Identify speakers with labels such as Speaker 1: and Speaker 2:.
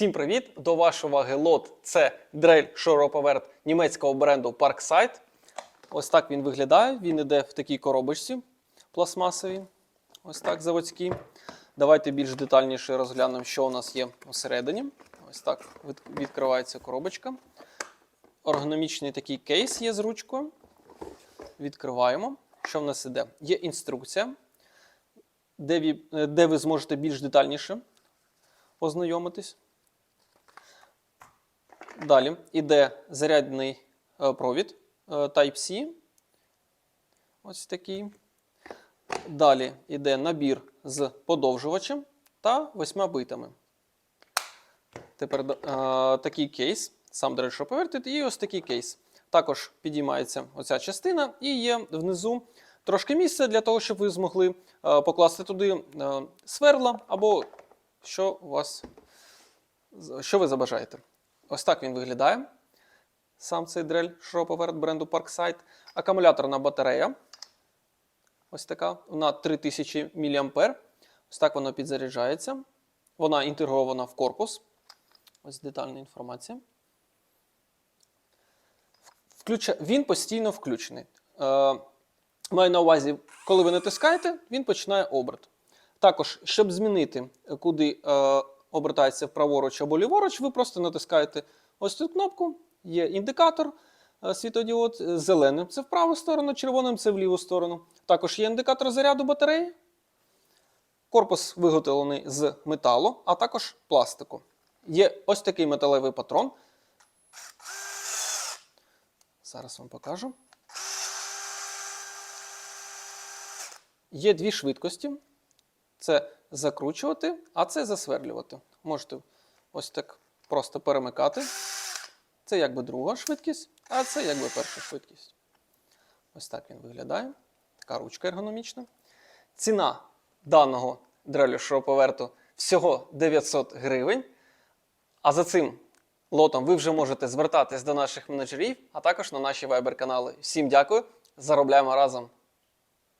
Speaker 1: Всім привіт! До вашої уваги лот це дрель шуруповерт німецького бренду Parkside. Ось так він виглядає. Він іде в такій коробочці пластмасовій. Ось так заводській. Давайте більш детальніше розглянемо, що у нас є усередині. Ось так відкривається коробочка. Ергономічний такий кейс є з ручкою. Відкриваємо. Що в нас іде? Є інструкція, де ви, де ви зможете більш детальніше ознайомитись. Далі йде зарядний е, провід е, Type-C. Ось такий. Далі йде набір з подовжувачем та восьма битами. Тепер е, такий кейс, сам речі, повертить, і ось такий кейс. Також підіймається оця частина, і є внизу трошки місця для того, щоб ви змогли е, покласти туди е, сверла або що у вас що ви забажаєте. Ось так він виглядає. Сам цей дрель шуруповерт бренду Parkside. Акумуляторна батарея. Ось така. Вона 3000 мА. Ось так вона підзаряджається. Вона інтегрована в корпус. Ось детальна інформація. Включа... Він постійно включений. Е... Маю на увазі, коли ви натискаєте, він починає оберт. Також, щоб змінити, куди е, обертається праворуч або ліворуч, ви просто натискаєте ось цю кнопку, є індикатор е, світодіод, е, зеленим це в праву сторону, червоним це в ліву сторону. Також є індикатор заряду батареї. Корпус виготовлений з металу, а також пластику. Є ось такий металевий патрон. Зараз вам покажу. Є дві швидкості. Це закручувати, а це засверлювати. Можете ось так просто перемикати. Це якби друга швидкість, а це якби перша швидкість. Ось так він виглядає. Така ручка ергономічна. Ціна даного дрелю шуруповерту всього 900 гривень. А за цим лотом ви вже можете звертатись до наших менеджерів, а також на наші вайбер-канали. Всім дякую. Заробляємо разом!